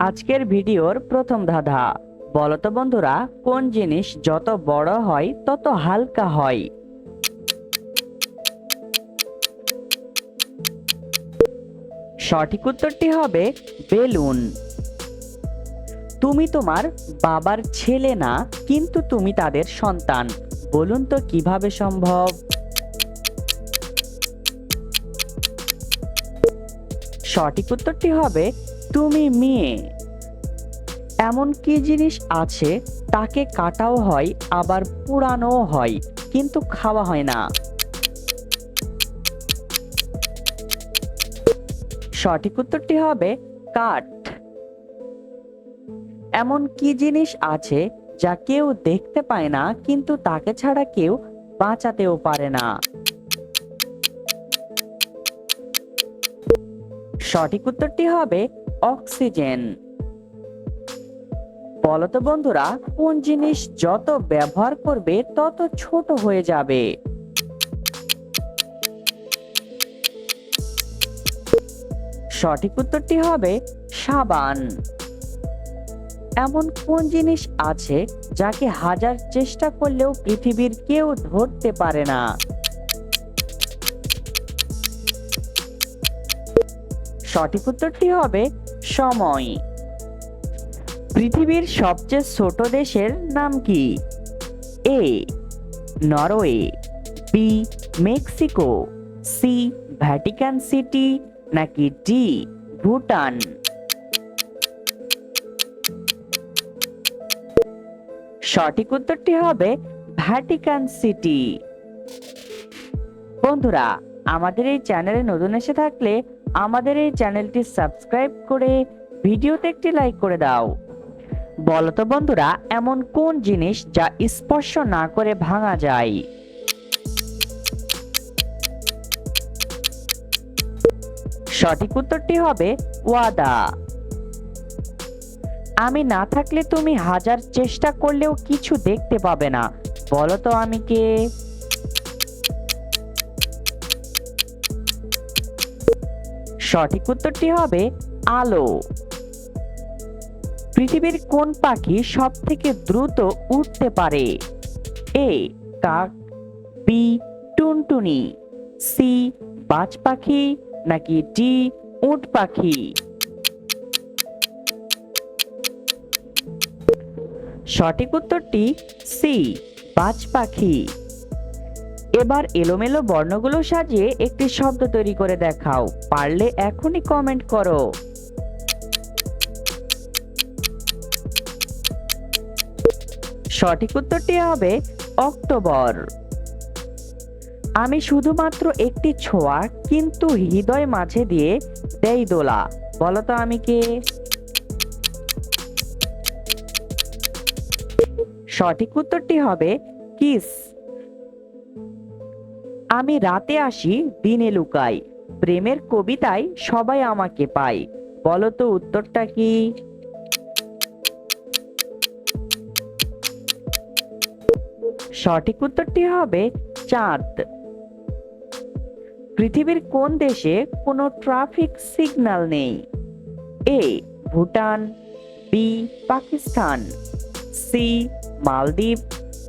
আজকের ভিডিওর প্রথম ধাঁধা। বলতো বন্ধুরা, কোন জিনিস যত বড় হয়, তত হালকা হয়। সঠিক উত্তরটি হবে বেলুন। তুমি তোমার বাবার ছেলে না, কিন্তু তুমি তাদের সন্তান। বলুন তো কীভাবে সম্ভব? সঠিক উত্তরটি হবে তুমি মেয়ে। এমন কি জিনিস আছে? তাকে কাটাও হয়, আবার পুরানোও হয়, কিন্তু খাওয়া হয় না। সঠিক উত্তরটি হবে কাঠ। এমন কি জিনিস আছে যা কেউ দেখতে পায় না, কিন্তু তাকে ছাড়া কেউ বাঁচাতেও পারে না। সঠিক উত্তরটি হবে অক্সিজেন। বলতো বন্ধুরা, কোন জিনিস যত ব্যবহার করবে, তত ছোট হয়ে যাবে। সঠিক উত্তরটি হবে সাবান। এমন কোন জিনিস আছে যাকে হাজার চেষ্টা করলেও পৃথিবীর কেউ ধরতে পারে না? সঠিক উত্তরটি হবে সময়। পৃথিবীর সবচেয়ে ছোট দেশের নাম কি? A, Norway, B, Mexico, C, Vatican City, নাকি ডি, ভুটান? সঠিক উত্তরটি হবে ভ্যাটিকান সিটি। বন্ধুরা, আমাদের এই চ্যানেলে নতুন এসে থাকলে আমাদের এই চ্যানেলটি সাবস্ক্রাইব করে ভিডিওতে একটি লাইক করে দাও। বলতো বন্ধুরা, এমন কোন জিনিস যা স্পর্শ না করে ভাঙা যায়? সঠিক উত্তরটি হবে ওয়াদা। আমি না থাকলে তুমি হাজার চেষ্টা করলেও কিছু দেখতে পাবে না। বলো তো আমি কে? সঠিক উত্তরটি হবে আলো। পৃথিবীর কোন পাখি সব থেকে দ্রুত উঠতে পারে? এ, কাক, বি, টুনটুনি, সি, বাজ পাখি, নাকি ডি, উট পাখি? সঠিক উত্তরটি সি, বাজ পাখি। এবার এলোমেলো বর্ণগুলো সাজিয়ে একটি শব্দ তৈরি করে দেখাও। পারলে এখনই কমেন্ট করো। সঠিক উত্তরটি হবে অক্টোবর। আমি শুধুমাত্র একটি ছোঁয়া, কিন্তু হৃদয় মাঝে দিয়ে দেই দোলা। বলতো আমি কে? সঠিক উত্তরটি হবে কিস। আমি রাতে আসি, দিনে লুকাই। প্রেমের কবিতায় সবাই আমাকে পায়। বলো তো উত্তরটা কি? সঠিক উত্তরটি হবে চাঁদ। পৃথিবীর কোন দেশে কোনো ট্রাফিক সিগন্যাল নেই? A, Bhutan, B, Pakistan, C, Maldives,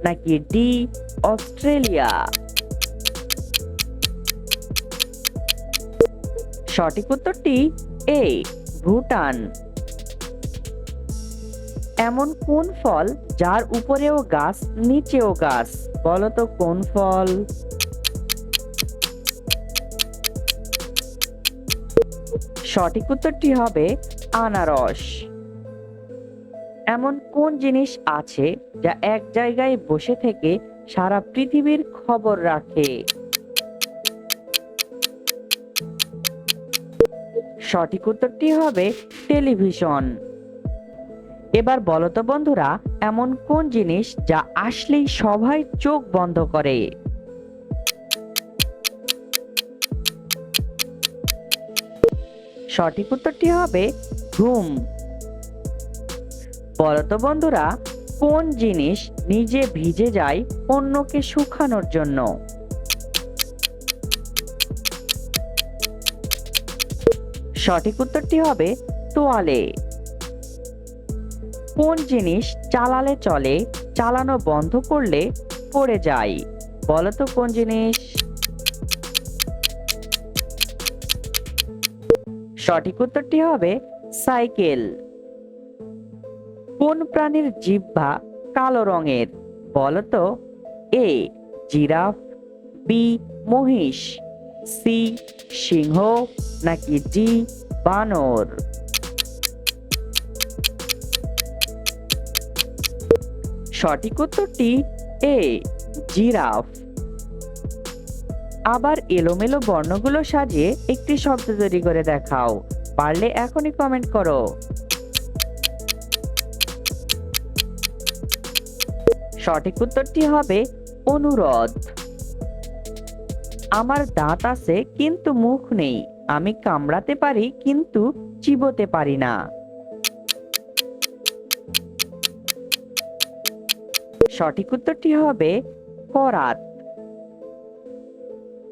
নাকি ডি, অস্ট্রেলিয়া? সঠিক উত্তরটি এ ভুটান। এমন কোন ফল যার উপরেও গাছ, নিচেও গাছ? বলতো কোন ফল? সঠিক উত্তরটি হবে আনারস। এমন কোন জিনিস আছে যা এক জায়গায় বসে থেকে সারা পৃথিবীর খবর রাখে? সঠিক উত্তরটি হবে টেলিভিশন। এবার বলতো বন্ধুরা, এমন কোন জিনিস যা আসলেই সবাই চোখ বন্ধ করে? সঠিক উত্তরটি হবে ঘুম। বলতো বন্ধুরা, কোন জিনিস নিজে ভিজে যায় অন্যকে শুকানোর জন্য? সঠিক উত্তরটি হবে তোয়ালে। কোন জিনিস চালালে চলে, চালানো বন্ধ করলে পড়ে যায়? বলতো কোন জিনিস? সঠিক উত্তরটি হবে সাইকেল। কোন প্রাণীর জিহ্বা কালো রঙের? বলতো এ, জিরাফ, বি, মহিষ। সি, সিংহ নাকি ডি, বানর? সঠিক উত্তরটি এ, জিরাফ। আবার এলোমেলো বর্ণগুলো সাজিয়ে একটি শব্দ তৈরি করে দেখাও। পারলে এখনই কমেন্ট করো। সঠিক উত্তরটি হবে অনুরোধ। আমার দাঁত আছে, কিন্তু মুখ নেই। আমি কামড়াতে পারি, কিন্তু চিবোতে পারি না। সঠিক উত্তরটি হবে করাত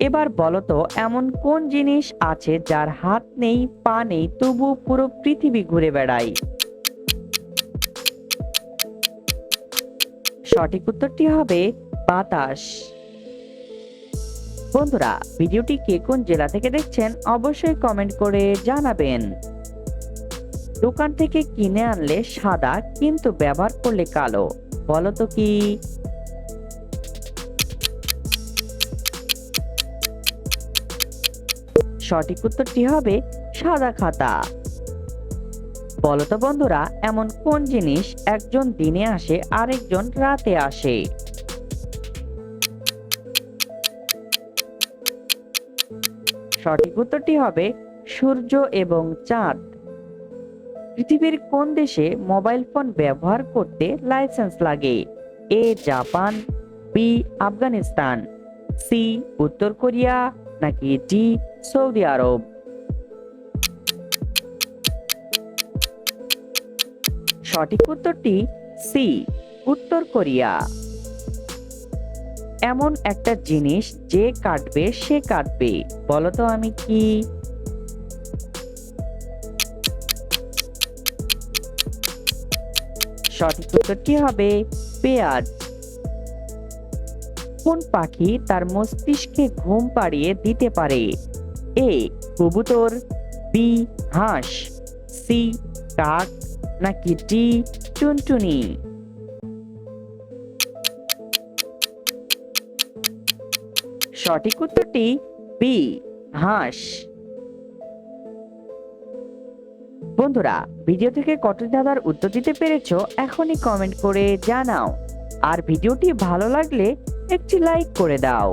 এবার বলতো এমন কোন জিনিস আছে যার হাত নেই, পা নেই, তবু পুরো পৃথিবী ঘুরে বেড়ায়? সঠিক উত্তরটি হবে বাতাস। বন্ধুরা, ভিডিওটি কে কোন জেলা থেকে দেখছেন অবশ্যই কমেন্ট করে জানাবেন। দোকান থেকে কিনে আনলে সাদা কিন্তু ব্যবহার করলে কালো বলো তো কি? সঠিক উত্তরটি হবে সাদা খাতা। বলো তো বন্ধুরা, এমন কোন জিনিস একজন দিনে আসে, আরেকজন রাতে আসে? সঠিক উত্তরটি হবে সূর্য এবং চাঁদ। পৃথিবীর কোন দেশে মোবাইল ফোন ব্যবহার করতে লাইসেন্স লাগে? A, Japan, B, Afghanistan, C, উত্তর কোরিয়া, নাকি ডি, সৌদি আরব? সঠিক উত্তরটি সি, উত্তর কোরিয়া। এমন একটা জিনিস যে কাটবে, সে কাটবে। বলতো আমি কি? সঠিক উত্তরটি হবে? পেঁয়াজ। কোন পাখি তার মস্তিষ্কে ঘুম পাড়িয়ে দিতে পারে? এ, কবুতর, বি, হাঁস, সি, কাক, নাকি ডি, টুনটুনি? সঠিক উত্তরটি বি, হাঁস। বন্ধুরা, ভিডিও থেকে কতটি দাদার উত্তর দিতে পেরেছ এখনই কমেন্ট করে জানাও। আর ভিডিওটি ভালো লাগলে একটি লাইক করে দাও।